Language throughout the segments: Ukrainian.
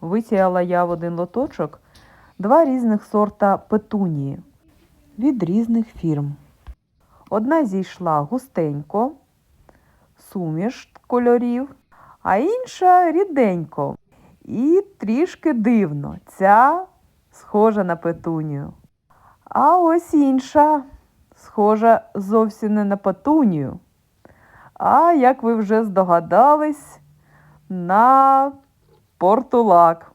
висіяла я в один лоточок два різних сорта петунії від різних фірм. Одна зійшла густенько, суміш кольорів, а інша ріденько. І трішки дивно. Ця схожа на петунію. А ось інша схожа зовсім не на петунію. А як ви вже здогадались, на портулак.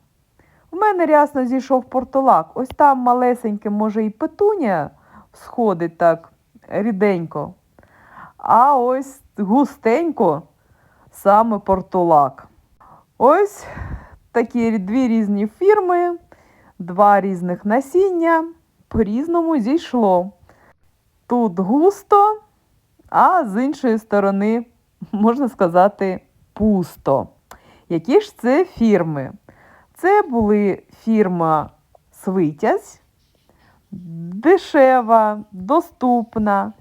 У мене рясно зійшов портулак. Ось там малесеньке, може, і петунія сходить так ріденько. А ось густенько саме портулак. Ось такі дві різні фірми, два різних насіння по-різному зійшло. Тут густо, а з іншої сторони, можна сказати, пусто. Які ж це фірми? Це були фірма Свитязь, дешева, доступна.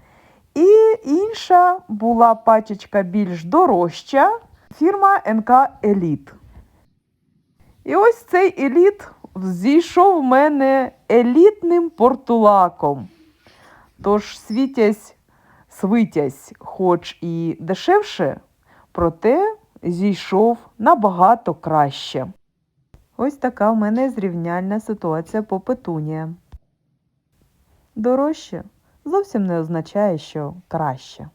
І інша була пачечка більш дорожча, фірма НК Еліт. І ось цей еліт зійшов в мене елітним портулаком. Тож світязь, свитязь, хоч і дешевше, проте зійшов набагато краще. Ось така в мене зрівняльна ситуація по петуніям. Дорожче зовсім не означає, що краще.